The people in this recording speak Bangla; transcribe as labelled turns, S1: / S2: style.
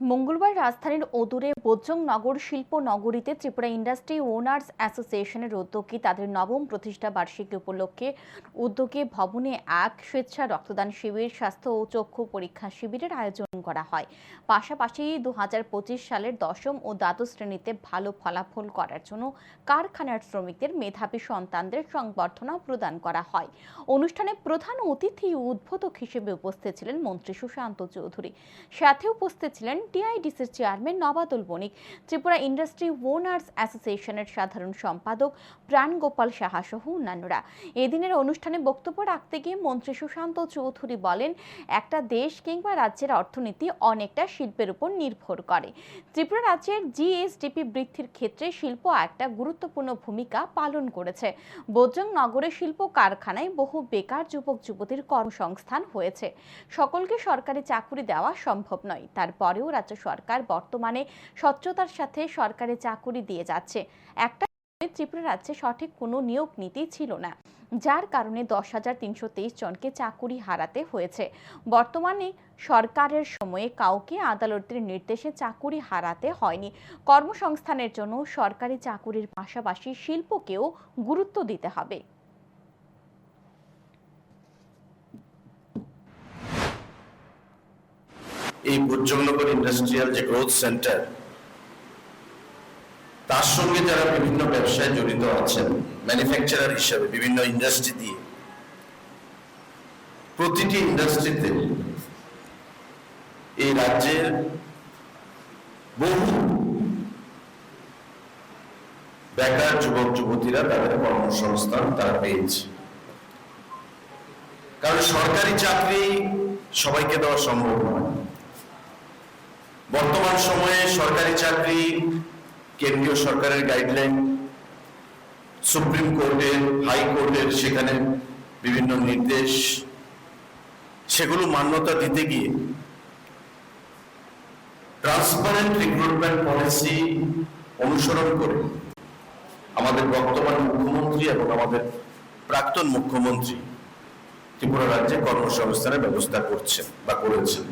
S1: মঙ্গলবার রাজধানীর অদূরে বোজ্জং নগর শিল্প নগরীতে ত্রিপুরা ইন্ডাস্ট্রি ওনার্স অ্যাসোসিয়েশনের উদ্যোগে তাদের নবম প্রতিষ্ঠা বার্ষিকী উপলক্ষে উদ্যোগে ভবনে এক স্বেচ্ছা রক্তদান শিবির, স্বাস্থ্য ও চক্ষু পরীক্ষা শিবিরের আয়োজন করা হয়। পাশাপাশি দু হাজার পঁচিশ সালের দশম ও দ্বাদশ শ্রেণীতে ভালো ফলাফল করার জন্য কারখানার শ্রমিকদের মেধাবী সন্তানদের সংবর্ধনা প্রদান করা হয়। অনুষ্ঠানে প্রধান অতিথি উদ্বোধক হিসেবে উপস্থিত ছিলেন মন্ত্রী সুশান্ত চৌধুরী। সাথে উপস্থিত ছিলেন টিআইডিসির chairman Nabadul Banik, Tripura industry owners অ্যাসোসিয়েশনের সাধারণ সম্পাদক প্রাণগোপাল সাহা সহ অন্যান্যরা। এদিনের অনুষ্ঠানে বক্তব্য রাখতে গিয়ে মন্ত্রী সুশান্ত চৌধুরী বলেন, একটা দেশ কিংবা রাজ্যের অর্থনীতি অনেকটা শিল্পের উপর নির্ভর করে। ত্রিপুরা রাজ্যের জিএসডিপি বৃদ্ধির ক্ষেত্রে শিল্প একটা গুরুত্বপূর্ণ ভূমিকা পালন করেছে। বোজং নগরে শিল্প কারখানায় বহু বেকার যুবক যুবতীর কর্মসংস্থান হয়েছে। সকলকে সরকারি চাকুরি দেওয়া সম্ভব নয়। তারপরেও রাজ্য সরকার বর্তমানে স্বচ্ছতার সাথে সরকারি চাকুরি দিয়ে যাচ্ছে। একটা ত্রিপুরা রাজ্যে সঠিক কোনো নিয়োগ নীতি ছিল না, যার কারণে দশ হাজার তিনশো তেইশ জনকে চাকুরি হারাতে হয়েছে। বর্তমানে সরকারের সময়ে কাউকে আদালতের নির্দেশে চাকুরি হারাতে হয়নি। কর্মসংস্থানের জন্য সরকারি চাকুরির পাশাপাশি শিল্পকেও গুরুত্ব দিতে হবে।
S2: এই ভোজ্যনগর ইন্ডাস্ট্রিয়াল যে গ্রোথ সেন্টার তার সঙ্গে যারা বিভিন্ন ব্যবসায় জড়িত আছেন ম্যানুফ্যাকচারার হিসাবে বিভিন্ন ইন্ডাস্ট্রি দিয়ে, প্রতিটি ইন্ডাস্ট্রিতে এই রাজ্যের বহু বেকার যুবক, যুবতীরা তাদের কর্মসংস্থান তারা পেয়েছে। কারণ সরকারি চাকরি সবাইকে দেওয়া সম্ভব নয়। বর্তমান সময়ে সরকারি চাকরি, কেন্দ্রীয় সরকারের গাইডলাইন সুপ্রিম কোর্টের হাইকোর্টের সেখানে বিভিন্ন নির্দেশ, সেগুলো মান্যতা দিতে গিয়ে ট্রান্সপারেন্ট রিক্রুটমেন্ট পলিসি অনুসরণ করে আমাদের বর্তমান মুখ্যমন্ত্রী এবং আমাদের প্রাক্তন মুখ্যমন্ত্রী ত্রিপুরা রাজ্যে কর্মসংস্থানের ব্যবস্থা করছেন বা করেছেন।